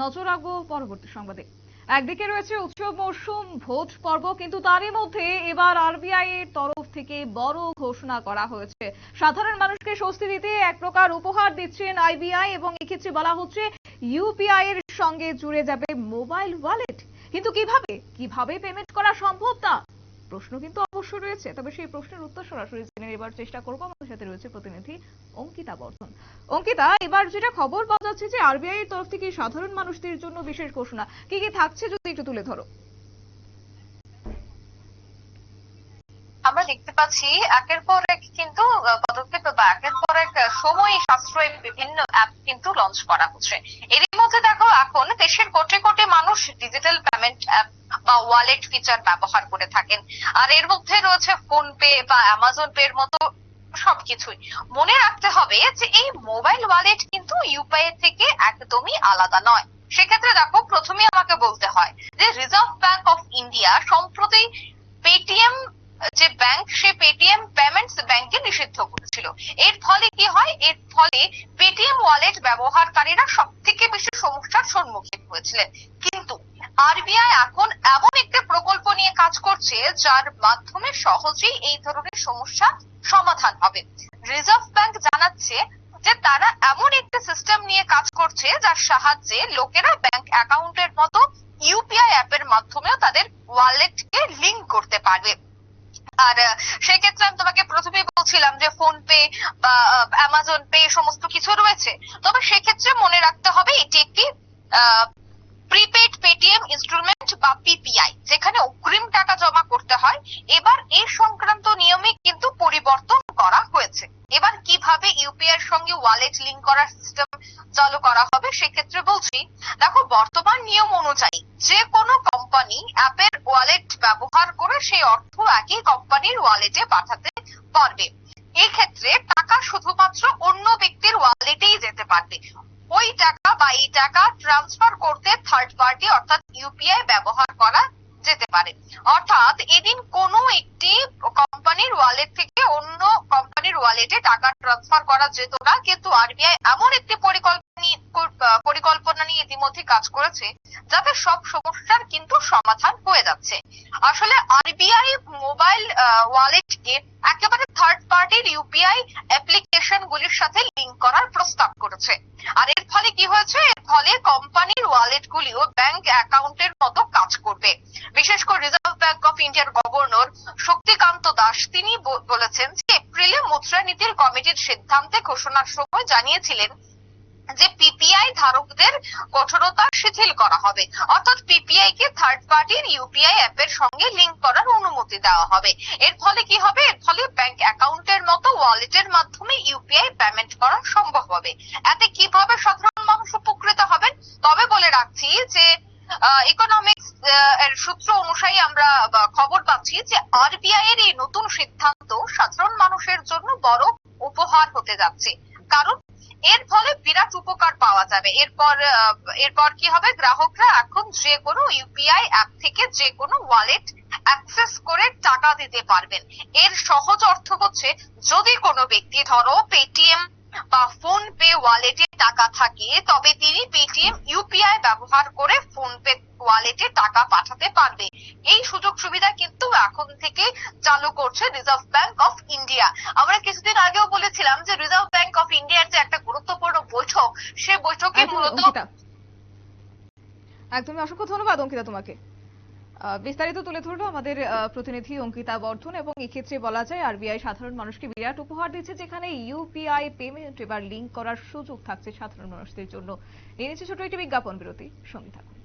নজর রাখব পরবর্তী সংবাদে। একদিকে রয়েছে উৎসব মরশুম ভোট পর্ব, কিন্তু তারই মধ্যে এবার আরবিআই এর তরফ থেকে বড় ঘোষণা করা হয়েছে। সাধারণ মানুষকে স্বস্তি দিতে এক প্রকার উপহার দিচ্ছেন আইবিআই এবং এক্ষেত্রে বলা হচ্ছে ইউপিআই এর সঙ্গে জুড়ে যাবে মোবাইল ওয়ালেট। কিন্তু কীভাবে? কীভাবে পেমেন্ট করা সম্ভব তা? প্রশ্ন কিন্তু অবশ্যই রয়েছে। তবে সেই প্রশ্নের উত্তর সরাসরি জেনে নেবার চেষ্টা করব। আমাদের সাথে রয়েছে প্রতিনিধি অঙ্কিতা বর্ধন। অঙ্কিতা, এবার যেটা খবর পাওয়া যাচ্ছে যে আরবিআই এর তরফ থেকে সাধারণ মানুষদের জন্য বিশেষ ঘোষণা। কি কি থাকছে যদি একটু তুলে ধরো। আমরা দেখতে পাচ্ছি একের পর এক কিন্তু পদক্ষেপ বা একের পর এক সময় সাশ্রয়ী বিভিন্ন অ্যাপ কিন্তু লঞ্চ করা হচ্ছে। এরই মধ্যে দেখো, এখন দেশের কোটি কোটি মানুষ ডিজিটাল পেমেন্ট অ্যাপ বা ওয়ালেট ফিচার ব্যবহার করে থাকেন। আর এর মধ্যে রয়েছে ফোন পে বা অ্যামাজন পে এর মতো সবকিছুই। মনে রাখতে হবে যে এই মোবাইল ওয়ালেট কিন্তু ইউপিআই থেকে একদমই আলাদা নয়। সেক্ষেত্রে দেখো প্রথমে আমাকে বলতে হয় যে রিজার্ভ ব্যাংক অফ ইন্ডিয়া সম্প্রতি পেটিএম যে ব্যাংক সে পেটিএম পেমেন্টস ব্যাংকে নিষিদ্ধ করেছিল। এর ফলে কি হয়? এর ফলে পেটিএম ওয়ালেট ব্যবহারকারীরা সব থেকে বেশি সমস্যার সম্মুখীন হয়েছিলেন। কিন্তু আরবিআই এখন এমন একটি প্রকল্প নিয়ে কাজ করছে, যার মাধ্যমে সহজেই এই ধরনের সমস্যা সমাধান হবে। রিজার্ভ ব্যাংক জানাচ্ছে যে তারা এমন একটি সিস্টেম নিয়ে কাজ করছে, যার সাহায্যে লোকেরা ব্যাংক অ্যাকাউন্টের মতো ইউপিআই অ্যাপের মাধ্যমেও তাদের ওয়ালেটকে লিংক করতে পারবে। আর সেক্ষেত্রে আমি তোমাকে প্রথমে বলছিলাম যে ফোন পে বা অ্যামাজন পে সমস্ত কিছু রয়েছে। তবে সেক্ষেত্রে মনে রাখতে হবে এটি একটি প্রিপেড পেটিএম ইনস্ট্রুমেন্ট বা পিপিআই যেখানে অগ্রিম টাকা জমা করতে হয়। এবার এ সংক্রান্ত নিয়মে কিন্তু পরিবর্তন করা হয়েছে। এবার কীভাবে ইউপিআই এর সঙ্গে ওয়ালেট লিংক করার সিস্টেম চালু করা হবে, সেক্ষেত্রে বলছি, দেখো, বর্তমান নিয়ম অনুযায়ী যে কোনো কোম্পানি অ্যাপের ওয়ালেট ব্যবহার করে সেই অর্থ একই কোম্পানির ওয়ালেটে পাঠাতে পারবে। এই ক্ষেত্রে টাকা শুধুমাত্র অন্য ব্যক্তির ওয়ালেটেই যেতে পারবে। ওই টাকা বা এই টাকা ট্রান্সফার করতে থার্ড পার্টি অর্থাৎ ইউপিআই ব্যবহার করা যেতে পারে। অর্থাৎ এদিন কোনো একটি কোম্পানির ওয়ালেট থেকে অন্য কোম্পানির ওয়ালেটে টাকা ট্রান্সফার করা যেত না, কিন্তু আরবিআই এমন একটি পরিকল্পনা পরিকল্পনা নিয়ে ইতিমধ্যে কাজ করেছে, যাতে সব সমস্যার কিন্তু সমাধান হয়ে যাচ্ছে। আসলে আরবিআই মোবাইল ওয়ালেটকে একেবারে থার্ড পার্টির ইউপিআই অ্যাপ্লিকেশন গুলির সাথে লিংক করার প্রস্তাব করেছে। আর এর ফলে কি হয়েছে? ফলে কোম্পানির ওয়ালেট গুলিও ব্যাংক অ্যাকাউন্টের মতো কাজ করবে। বিশেষ করে রিজার্ভ ব্যাংক অফ ইন্ডিয়ার গভর্নর শক্তিকান্ত দাস তিনি বলেছেন যে এপ্রিলে মুদ্রানীতির কমিটির সিদ্ধান্তে ঘোষণার সময় জানিয়েছিলেন যে পিপিআই ধারকদের কঠোরতা শিথিল করা হবে। অর্থাৎ পিপিআই কে থার্ড পার্টির ইউপিআই অ্যাপের সঙ্গে লিংক করার অনুমতি দেওয়া হবে। এর ফলে কি হবে? এর ফলে ব্যাংক অ্যাকাউন্টের মতো ওয়ালেটের মাধ্যমে ইউপিআই পেমেন্ট করা সম্ভব হবে। এতে কীভাবে সাধারণ রাখছি যে ইকোনমিক্স এর সূত্র অনুযায়ী আমরা খবর পাচ্ছি যে আরবিআই এর এই নতুন সিদ্ধান্ত সাধারণ মানুষের জন্য বড় উপহার হতে যাচ্ছে। কারণ এর ফলে বিরাট উপকার পাওয়া যাবে। এরপর এরপর কি হবে? গ্রাহকরা এখন যে কোনো ইউপিআই অ্যাপ থেকে যে কোনো ওয়ালেট অ্যাক্সেস করে টাকা দিতে পারবেন। এর সহজ অর্থ হচ্ছে, যদি কোনো ব্যক্তি, ধরো পেটিএম বা ফোন পে ওয়ালেটে টাকা থাকে তবে তিনি পেটিএম ইউপিআই ব্যবহার করে ফোন পে ওয়ালেটে টাকা পাঠাতে পারবে। এই সুযোগ সুবিধা কিন্তু এখন থেকে চালু করছে রিজার্ভ ব্যাংক অফ ইন্ডিয়া আমরা কিছুদিন আগেও বলেছিলাম যে রিজার্ভ ব্যাংক অফ ইন্ডিয়ার যে একটা গুরুত্বপূর্ণ বৈঠক সে বৈঠকে মূলত একদমই অসংখ্য ধন্যবাদ অঙ্কিতা তোমাকে। বিস্তারিত তুলে ধরলো আমাদের প্রতিনিধি অঙ্কিতা বর্ধন এবং এক্ষেত্রে বলা যায় আরবিআই সাধারণ মানুষকে বিরাট উপহার দিচ্ছে যেখানে ইউপিআই পেমেন্ট এবার লিংক করার সুযোগ থাকছে সাধারণ মানুষদের জন্য। নিয়ে নিচ্ছে ছোট একটি বিজ্ঞাপন বিরতি, সঙ্গে থাকুন।